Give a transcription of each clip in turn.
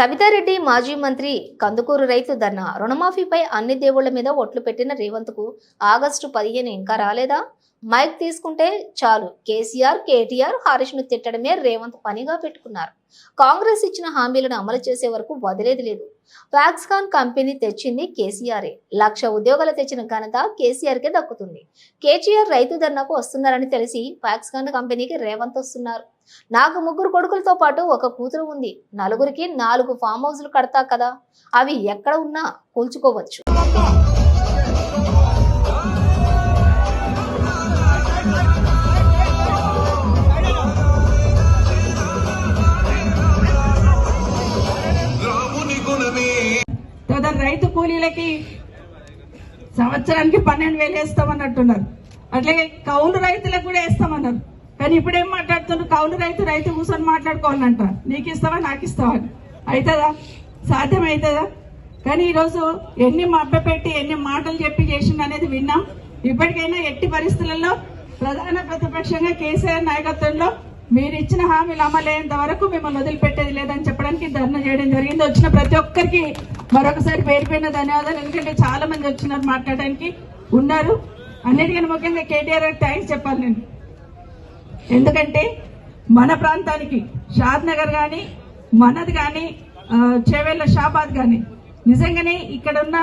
సబితారెడ్డి మాజీ మంత్రి కందుకూరు రైతు ధర్నా. రుణమాఫీపై అన్ని దేవుళ్ళ మీద ఒట్లు పెట్టిన రేవంత్కు ఆగస్టు పదిహేను ఇంకా రాలేదా? మైక్ తీసుకుంటే చాలు. కేసీఆర్ కేటీఆర్ హరీష్ తిట్టడమే రేవంత్ పనిగా పెట్టుకున్నారు. కాంగ్రెస్ ఇచ్చిన హామీలను అమలు చేసే వరకు వదిలేది లేదు. వ్యాక్స్కాన్ కంపెనీ తెచ్చింది కేసీఆరే. లక్ష ఉద్యోగాలు తెచ్చిన ఘనత కేసీఆర్కే దక్కుతుంది. కేటీఆర్ రైతు ధర్నాకు వస్తున్నారని తెలిసి వ్యాక్స్కాన్ కంపెనీకి రేవంత్ వస్తున్నారు. నాకు ముగ్గురు కొడుకులతో పాటు ఒక కూతురు ఉంది. నలుగురికి నాలుగు ఫామ్ హౌస్లు కడతా కదా. అవి ఎక్కడ ఉన్నా కూల్చుకోవచ్చు. రైతు కూలీలకి సంవత్సరానికి పన్నెండు వేలు వేస్తామన్నట్టున్నారు. అట్లాగే కౌలు రైతులకు కూడా వేస్తామన్నారు. కానీ ఇప్పుడేం మాట్లాడుతున్నారు కౌలు రైతు రైతు కూర్చొని మాట్లాడుకోవాలంట. నీకు ఇస్తావా నాకు ఇస్తావా అవుతుందా సాధ్యం అవుతుందా కానీ ఈరోజు ఎన్ని మభ్యపెట్టి ఎన్ని మాటలు చెప్పి చేసింది అనేది విన్నాం. ఇప్పటికైనా ఎట్టి పరిస్థితులలో ప్రధాన ప్రతిపక్షంగా కేసీఆర్ నాయకత్వంలో మీరు ఇచ్చిన హామీలు అమలయ్యేంత వరకు మిమ్మల్ని వదిలిపెట్టేది లేదని చెప్పడానికి ధర్నా చేయడం జరిగింది. వచ్చిన ప్రతి ఒక్కరికి మరొకసారి పేరుపైన ధన్యవాదాలు. ఎందుకంటే చాలా మంది వచ్చినారు మాట్లాడడానికి ఉన్నారు. అన్నిటికన్నా ముఖ్యంగా కేటీఆర్ థ్యాంక్స్ చెప్పాలి నేను. ఎందుకంటే మన ప్రాంతానికి షాద్ నగర్ కానీ మనది కానీ చేవేళ్ళ షాబాద్ కానీ నిజంగానే ఇక్కడ ఉన్న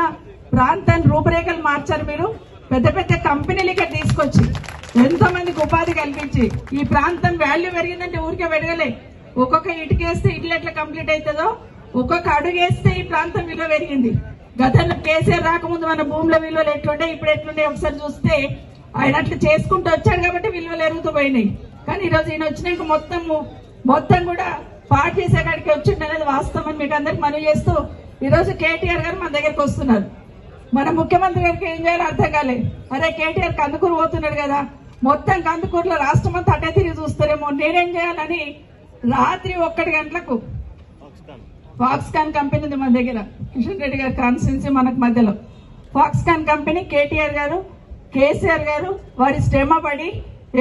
ప్రాంతాన్ని రూపురేఖలు మార్చారు మీరు. పెద్ద పెద్ద కంపెనీలు ఇక్కడ తీసుకొచ్చి ఎంతో మందికి ఉపాధి కల్పించి ఈ ప్రాంతం వాల్యూ పెరిగిందంటే ఊరికే పెరగలే. ఒక్కొక్క ఇటుకేస్తే ఇల్లు ఎట్లా కంప్లీట్ అవుతుందో ఒక్కొక్క అడుగేస్తే ఈ ప్రాంతం విలువ పెరిగింది. గతంలో కేసీఆర్ రాకముందు మన భూముల విలువలు ఎట్లుండే ఇప్పుడు ఎట్లుండే ఒకసారి చూస్తే ఆయన అట్లా చేసుకుంటూ వచ్చాడు కాబట్టి విలువలు ఎరుగుతూ పోయినాయి. కానీ ఈ రోజు ఈయన వచ్చినాక మొత్తం మొత్తం కూడా పార్టీ కాడికి వచ్చిండు అనేది వాస్తవం అని మీకు అందరికి మనవి చేస్తూ ఈ రోజు కేటీఆర్ గారు మన దగ్గరికి వస్తున్నారు. మన ముఖ్యమంత్రి గారికి ఏం చేయాలో అర్థం కాలే అరే కేటీఆర్ కందుకూరు పోతున్నాడు కదా. మొత్తం కందుకూరులో రాష్ట్రం అంతా అటే తిరిగి చూస్తారేమో. నేనేం చేయాలని రాత్రి ఒక్కటి గంటలకు ఫాక్స్కాన్ కంపెనీ ఉంది మన దగ్గర. కిషన్ రెడ్డి గారి కాన్స్టిట్యున్సీ మనకు మధ్యలో. ఫాక్స్కాన్ కంపెనీ కేటీఆర్ గారు కేసీఆర్ గారు వారి శ్రమ పడి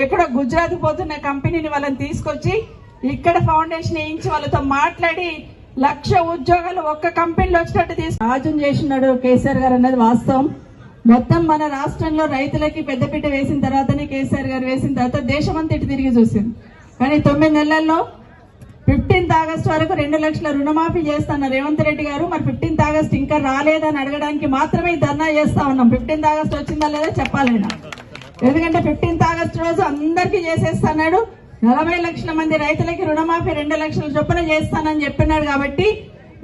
ఎక్కడో గుజరాత్ పోతున్న కంపెనీని వాళ్ళని తీసుకొచ్చి ఇక్కడ ఫౌండేషన్ వేయించి వాళ్ళతో మాట్లాడి లక్ష ఉద్యోగాలు ఒక్క కంపెనీలో వచ్చినట్టు తీసుకు రాజం చేసినాడు కేసీఆర్ గారు అన్నది వాస్తవం. మొత్తం మన రాష్ట్రంలో రైతులకి పెద్దపీట వేసిన తర్వాతనే కేసీఆర్ గారు వేసిన తర్వాత దేశమంతా ఇటు తిరిగి చూసింది. కానీ తొమ్మిది నెలల్లో ఫిఫ్టీన్త్ ఆగస్ట్ వరకు రెండు లక్షల రుణమాఫీ చేస్తున్న రేవంత్ రెడ్డి గారు. మరి ఫిఫ్టీన్త్ ఆగస్ట్ ఇంకా రాలేదని అడగడానికి మాత్రమే ధర్నా చేస్తా ఉన్నాం. ఫిఫ్టీన్త్ ఆగస్ట్ వచ్చిందా లేదా చెప్పాలైనా ఎందుకంటే ఫిఫ్టీన్త్ ఆగస్ట్ రోజు అందరికీ చేసేస్తున్నాడు. నలభై లక్షల మంది రైతులకి రుణమాఫీ రెండు లక్షల చొప్పున చేస్తానని చెప్పినాడు కాబట్టి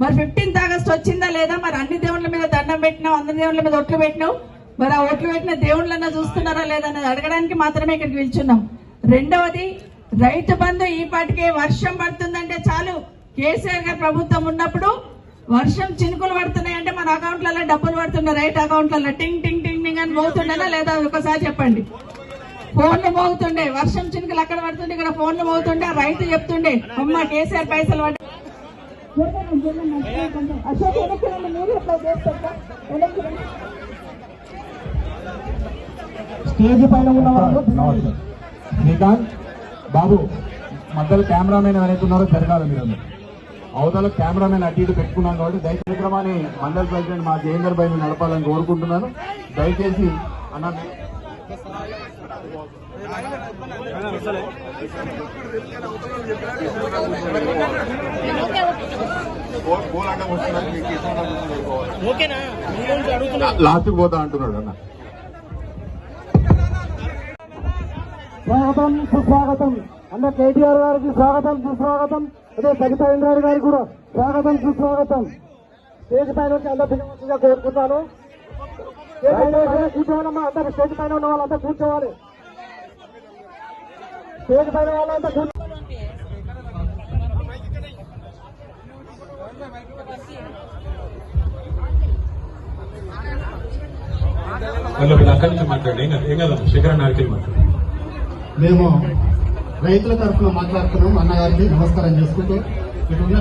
మరి ఫిఫ్టీన్త్ ఆగస్ట్ వచ్చిందా లేదా? మరి అన్ని దేవుళ్ళ మీద దండం పెట్టినావు అందరి దేవుళ్ళ మీద ఒట్లు పెట్టినావు. మరి ఆ ఒట్లు పెట్టిన దేవుళ్ళన్నా చూస్తున్నారా లేదా అడగడానికి మాత్రమే ఇక్కడికి పిలుచున్నాం. రెండవది రైతు బంధు ఈ పాటికే వర్షం పడుతుందంటే చాలు. కేసీఆర్ గారు ప్రభుత్వం ఉన్నప్పుడు వర్షం చినుకులు పడుతున్నాయంటే మన అకౌంట్లలో డబ్బులు పడుతున్నాయి రైట్ అకౌంట్లలో టింగ్ టింగ్ టింగ్ అని మోగుతుండేనా లేదా ఒకసారి చెప్పండి ఫోన్లు మోగుతుండే వర్షం చినుకులు అక్కడ పడుతుండే ఇక్కడ ఫోన్లు మోగుతుండే ఆ రైతు చెప్తుండే అమ్మ కేసీఆర్ పైసలు పడ్డ అశోక్ వెనక్కి రండి, మీరు ఎట్లా చేస్తారా? వెనక్కి రండి. స్టేజ్ పైన ఉన్న వాళ్ళు శ్రీకాంత్ బాబు మధ్యలో కెమెరామెన్ ఎవరైతే ఉన్నారో జరగాలి మీరు. అవతల కెమెరామెన్ అటు ఇటు పెట్టుకున్నాం కాబట్టి దయచేసి కార్యక్రమాన్ని మండల ప్రెసిడెంట్ మా జయేందర్ భాయ్ని నడపాలని కోరుకుంటున్నాను. దయచేసి అన్న లాస్ట్కి పోతా అంటున్నాడు అన్న. స్వాగతం సుస్వాగతం. అన్న కేటీఆర్ గారికి స్వాగతం సుస్వాగతం. అదే సబితా ఇంద్రారెడ్డి గారికి కూడా స్వాగతం సుస్వాగతం. స్టేజ్ పైన వచ్చి అందరూ దిగవలసిందిగా కోరుకుంటాను. కూర్చోవాలమ్మా. అందరూ స్టేజ్ పైన ఉన్న వాళ్ళంతా కూర్చోవాలి. స్టేజ్ పైన వాళ్ళంతా కూర్చో శేఖర్ నాయకులు మాట్లాడు మేము రైతుల తరఫున మాట్లాడుతున్నాం. అన్నగారికి నమస్కారం చేసుకుంటూ ఇటున్న